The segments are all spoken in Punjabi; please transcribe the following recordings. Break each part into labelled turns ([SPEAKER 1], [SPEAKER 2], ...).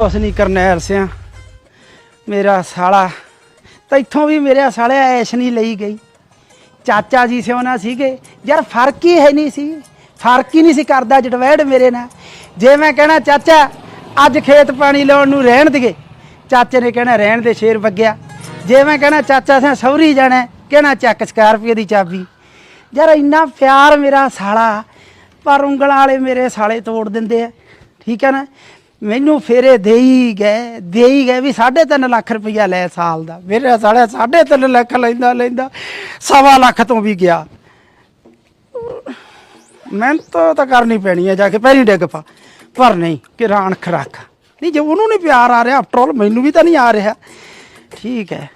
[SPEAKER 1] ਉਸ ਨਹੀਂ ਕਰਨੈਲ ਸਿਆ। ਮੇਰਾ ਸਾਲਾ ਤਾਂ ਇੱਥੋਂ ਵੀ ਮੇਰੇ ਸਾਲੇ ਐਸ਼ ਨਹੀਂ ਲਈ ਗਈ। ਚਾਚਾ ਜੀ ਸਿਉਣਾ ਸੀਗੇ। ਯਾਰ ਫ਼ਰਕ ਹੀ ਹੈ ਨਹੀਂ ਸੀ। ਫ਼ਰਕ ਹੀ ਨਹੀਂ ਸੀ ਕਰਦਾ ਜਟਵੈੜ ਮੇਰੇ ਨਾਲ। ਜੇ ਮੈਂ ਕਹਿਣਾ ਚਾਚਾ, ਅੱਜ ਖੇਤ ਪਾਣੀ ਲਾਉਣ ਨੂੰ ਰਹਿਣ ਦੇਗੇ ਚਾਚੇ ਨੇ ਕਹਿਣਾ ਰਹਿਣ ਦੇ ਸ਼ੇਰ ਵੱਗਿਆ। ਜੇ ਮੈਂ ਕਹਿਣਾ ਚਾਚਾ ਸਿਆ ਸੌਰੀ ਜਾਣਾ, ਕਹਿਣਾ ਚੱਕ ਸਕਾਰਪੀਓ ਦੀ ਚਾਬੀ। ਯਾਰ ਇੰਨਾ ਪਿਆਰ ਮੇਰਾ ਸਾਲਾ, ਪਰ ਉਂਗਲਾਂ ਵਾਲੇ ਮੇਰੇ ਸਾਲੇ ਤੋੜ ਦਿੰਦੇ ਆ। ਠੀਕ ਹੈ ਨਾ? ਮੈਨੂੰ ਫੇਰੇ ਦੇਈ ਗਏ ਦੇਈ ਗਏ ਵੀ 3.5 ਲੱਖ ਰੁਪਇਆ ਲੈ ਸਾਲ ਦਾ। ਮੇਰੇ ਸਾਲੇ 3.5 ਲੱਖ ਲੈਂਦਾ ਲੈਂਦਾ, ਸਵਾ ਲੱਖ ਤੋਂ ਵੀ ਗਿਆ। ਮਿਹਨਤ ਤਾਂ ਕਰਨੀ ਪੈਣੀ ਹੈ ਜਾ ਕੇ ਪੈਰੀ ਡਿੱਗ ਪਾ। ਪਰ ਨਹੀਂ, ਕਿ ਰਾਣਖ ਰੱਖ। ਨਹੀਂ, ਜੇ ਉਹਨੂੰ ਨਹੀਂ ਪਿਆਰ ਆ ਰਿਹਾ ਆਫਟਰ ਆਲ ਮੈਨੂੰ ਵੀ ਤਾਂ ਨਹੀਂ ਆ ਰਿਹਾ। ਠੀਕ ਹੈ।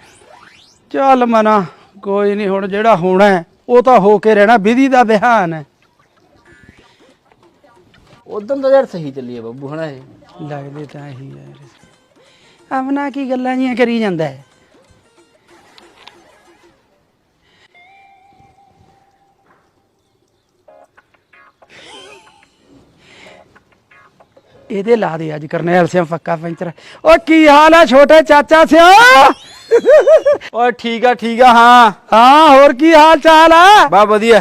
[SPEAKER 1] ਚੱਲ ਮਨਾ, ਕੋਈ ਨਹੀਂ, ਹੁਣ ਜਿਹੜਾ ਹੋਣਾ ਉਹ ਤਾਂ ਹੋ ਕੇ ਰਹਿਣਾ, ਵਿਧੀ ਦਾ ਬਿਹਾਨ ਹੈ।
[SPEAKER 2] ਉਦੋਂ ਤਾਂ ਯਾਰ ਸਹੀ ਚੱਲੀ ਹੈ ਬੱਬੂ, ਹਨਾ ਇਹ?
[SPEAKER 1] ਲੱਗਦੇ ਤਾਂ ਇਹੀ ਹੈ ਆਪਣਾ ਕੀ ਗੱਲਾਂ ਜੀਆਂ ਕਰੀ ਜਾਂਦਾ ਹੈ? ਇਹਦੇ ਲਾ ਦੇ ਅੱਜ ਕਰਨੈਲ ਸਿੰਘ ਫੱਕਾ ਪੈਂਚਰ ਓ ਕੀ ਹਾਲ ਹੈ ਛੋਟੇ ਚਾਚਾ ਸਿਆ?
[SPEAKER 2] ਓਏ ਠੀਕ ਆ ਠੀਕ ਆ ਹਾਂ।
[SPEAKER 1] ਹਾਂ ਹੋਰ ਕੀ ਹਾਲ ਚਾਲ ਆ?
[SPEAKER 2] ਬਾ ਵਧੀਆ।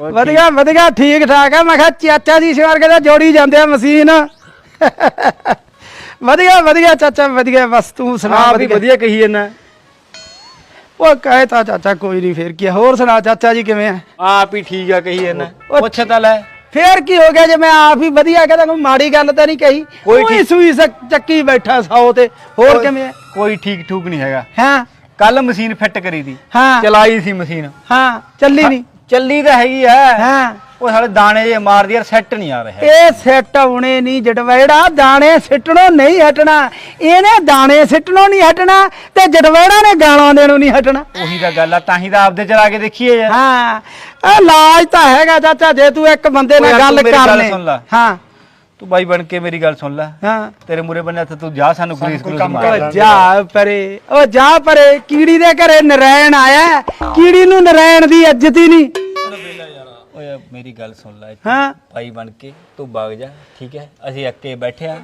[SPEAKER 1] ਵਧੀਆ ਵਧੀਆ ਠੀਕ ਠਾਕ ਆ। ਮੈਂ ਕਿਹਾ ਚਾਚਾ ਜੀ ਸਵਾਰ ਕੇ ਤਾਂ ਜੋੜੀ ਜਾਂਦੇ ਆ ਮਸ਼ੀਨ। ਵਧੀਆ ਵਧੀਆ ਚਾਚਾ ਵਧੀਆ ਬਸ ਤੂੰ ਸੁਣਾ
[SPEAKER 2] ਹਾਂ ਵੀ ਵਧੀਆ ਕਹੀ ਜਾਂਦਾ।
[SPEAKER 1] ਉਹ ਕਹੇ ਤਾਂ ਚਾਚਾ ਕੋਈ ਨਹੀਂ ਫੇਰ ਕੀ ਆ। ਹੋਰ ਸੁਣਾ ਚਾਚਾ ਜੀ ਕਿਵੇਂ ਆ?
[SPEAKER 2] ਆਪ ਹੀ ਠੀਕ ਆ ਕਹੀ ਜਾਂਦਾ।
[SPEAKER 1] ਉਹ-
[SPEAKER 2] ਪੁੱਛ ਤਾਂ ਲੈ।
[SPEAKER 1] ਫੇਰ ਕੀ ਹੋ ਗਿਆ ਜੇ ਮੈਂ ਆਪ ਹੀ ਵਧੀਆ ਕਹਦਾ ਕੋਈ ਮਾੜੀ ਗੱਲ ਤਾਂ ਨਹੀਂ ਕਹੀ?
[SPEAKER 2] ਕੋਈ
[SPEAKER 1] ਕੋਈ
[SPEAKER 2] ਠੀਕ-
[SPEAKER 1] ਸੂਈ ਸਕ- ਚੱਕੀ ਬੈਠਾ ਸੌ ਤੇ। ਹੋਰ
[SPEAKER 2] ਕੋਈ-
[SPEAKER 1] ਕਿਵੇਂ ਆ?
[SPEAKER 2] ਕੋਈ ਠੀਕ ਠੂਕ ਨਹੀਂ ਹੈਗਾ।
[SPEAKER 1] ਹਾਂ।
[SPEAKER 2] ਕੱਲ ਮਸ਼ੀਨ ਫਿੱਟ ਕਰੀ ਦੀ।
[SPEAKER 1] ਹਾਂ।
[SPEAKER 2] ਚਲਾਈ ਸੀ ਮਸ਼ੀਨ।
[SPEAKER 1] ਹਾਂ ਚੱਲੀ ਨਹੀਂ
[SPEAKER 2] ਚੱਲੀ ਤਾਂ ਹੈਗੀ ਆ।
[SPEAKER 1] ਹਾਂ।
[SPEAKER 2] ਉਹ ਸਾਲੇ ਦਾਣੇ ਜੇ ਮਾਰਦੀ ਯਾਰ ਸੈੱਟ ਨਹੀਂ ਆ ਰਿਹਾ।
[SPEAKER 1] ਇਹ ਸਿੱਟ ਆਉਣੇ ਨਹੀਂ ਜਟਵੇੜਾ ਦਾਣੇ ਸਿੱਟਣੋਂ ਨਹੀਂ ਹਟਣਾ ਇਹਨੇ ਦਾਣੇ ਸਿੱਟਣੋਂ ਨਹੀਂ ਹਟਣਾ ਤੇ ਜਟਵੇੜਾ ਨੇ ਗਾਲਾਂ ਦੇਣੋਂ ਨਹੀਂ ਹਟਣਾ।
[SPEAKER 2] ਉਹੀ ਤਾਂ ਗੱਲ ਆ ਤਾਂ ਹੀ ਤਾਂ ਆਪਦੇ ਚਲਾ ਕੇ ਦੇਖੀਏ ਯਾਰ।
[SPEAKER 1] ਹਾਂ ਇਹ ਲਾਜ ਤਾਂ ਹੈਗਾ ਚਾਚਾ ਜੇ ਤੂੰ ਇੱਕ ਬੰਦੇ
[SPEAKER 2] ਓ
[SPEAKER 1] ਨਾਲ
[SPEAKER 2] ਯਾਰ
[SPEAKER 1] ਗੱਲ
[SPEAKER 2] ਤੂੰ ਮੇਰੀ
[SPEAKER 1] ਕਰ
[SPEAKER 2] ਗੱਲ
[SPEAKER 1] ਲੈ।
[SPEAKER 2] ਸੁਣ ਲੈ।
[SPEAKER 1] ਹਾਂ।
[SPEAKER 2] ਤੂੰ ਬਾਈ ਬਣ ਕੇ ਮੇਰੀ ਗੱਲ ਸੁਣ ਲੈ।
[SPEAKER 1] ਹਾਂ।
[SPEAKER 2] ਤੇਰੇ ਮੂਰੇ ਬੰਨੇ ਹੱਥ ਤੂੰ ਜਾ ਸਾਨੂੰ ਗਰੀਸ ਗਰੂਸ
[SPEAKER 1] ਓ
[SPEAKER 2] ਮਾਰ।
[SPEAKER 1] ਜਾ ਪਰੇ ਓ ਜਾ ਪਰੇ ਕੀੜੀ ਦੇ ਘਰੇ ਨਰੈਣ ਆਇਆ। ਹੈ। ਕੀੜੀ ਨੂੰ ਨਰੈਣ ਦੀ ਇੱਜ਼ਤ ਹੀ ਨਹੀਂ।
[SPEAKER 2] ਓਏ ਮੇਰੀ ਗੱਲ ਸੁਣ ਲੈ ਇੱਥੇ।
[SPEAKER 1] ਹਾਂ।
[SPEAKER 2] ਭਾਈ ਬਣ ਕੇ ਤੂੰ ਵਗ ਜਾ ਠੀਕ ਹੈ? ਅਸੀਂ ਅੱਕੇ ਬੈਠੇ ਆ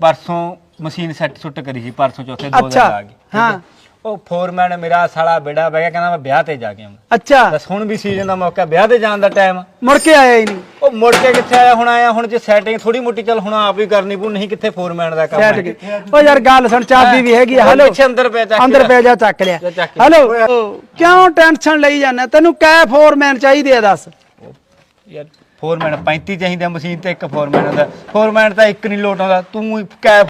[SPEAKER 2] ਪਰਸੋਂ ਮਸ਼ੀਨ ਸੈੱਟ ਸੁੱਟ ਕਰੀ ਸੀ ਪਰਸੋਂ ਚੌਥੇ ਦੋ ਦਿਨ
[SPEAKER 1] ਅੱਛਾ,
[SPEAKER 2] ਲਾ ਗਏ ਠੀਕ
[SPEAKER 1] ਹਾਂ।
[SPEAKER 2] ਹੈ? ਉਹ ਫੋਰਮੈਨ ਮੇਰਾ ਸਾਲਾ ਬੇੜਾ ਬਹਿ ਗਿਆ ਕਹਿੰਦਾ ਮੈਂ ਵਿਆਹ ਤੇ ਜਾ ਕੇ ਆਉਂਦਾ
[SPEAKER 1] ਅੱਛਾ।
[SPEAKER 2] ਦੱਸ ਹੁਣ ਵੀ ਸੀਜ਼ਨ ਦਾ ਮੌਕਾ ਵਿਆਹ ਤੇ ਜਾਣ ਦਾ ਟਾਈਮ
[SPEAKER 1] ਮੁੜ ਕੇ ਆਇਆ ਹੀ ਨਹੀਂ।
[SPEAKER 2] ਉਹ ਮੁੜ ਕੇ ਕਿੱਥੇ ਆਇਆ ਹੁਣ ਆਇਆ ਹੁਣ ਜੇ ਸੈਟਿੰਗ ਥੋੜੀ ਮੋਟੀ ਚੱਲ ਹੁਣ ਆਪ ਹੀ ਕਰਨੀ ਪਊ ਨਹੀਂ ਕਿੱਥੇ ਫੋਰਮੈਨ ਦਾ ਕੰਮ ਹੈ।
[SPEAKER 1] ਕੇ। ਓ ਯਾਰ ਗੱਲ ਸੁਣ ਚਾਬੀ ਵੀ ਹੈਗੀ ਆ,
[SPEAKER 2] ਉਹ
[SPEAKER 1] ਹਲੋ।
[SPEAKER 2] ਪਿੱਛੇ ਅੰਦਰ ਪਿਆ ਚੱਕ
[SPEAKER 1] ਅੰਦਰ
[SPEAKER 2] ਕੇ
[SPEAKER 1] ਪੈ ਜਾ ਚੱਕ ਲਿਆ।
[SPEAKER 2] ਚੱਕ ਲਿਆ।
[SPEAKER 1] ਹਲੋ। ਕਿਉਂ ਟੈਨਸ਼ਨ ਲਈ ਜਾਂਦਾ ਤੈਨੂੰ ਕੈ ਫੋਰਮੈਨ ਚਾਹੀਦੇ ਆ ਦੱਸ?
[SPEAKER 2] ਯਾਰ ਫੋਰਮੈਨ 35 ਚਾਹੀਦਾ ਮਸ਼ੀਨ ਤੇ ਇੱਕ ਫੋਰਮੈਨ ਹੁੰਦਾ ਫੋਰਮੈਨ ਤਾਂ ਇੱਕ ਨਹੀਂ ਲੋਟ ਆਉਂਦਾ। ਤੂੰ ਹੀ ਕੈ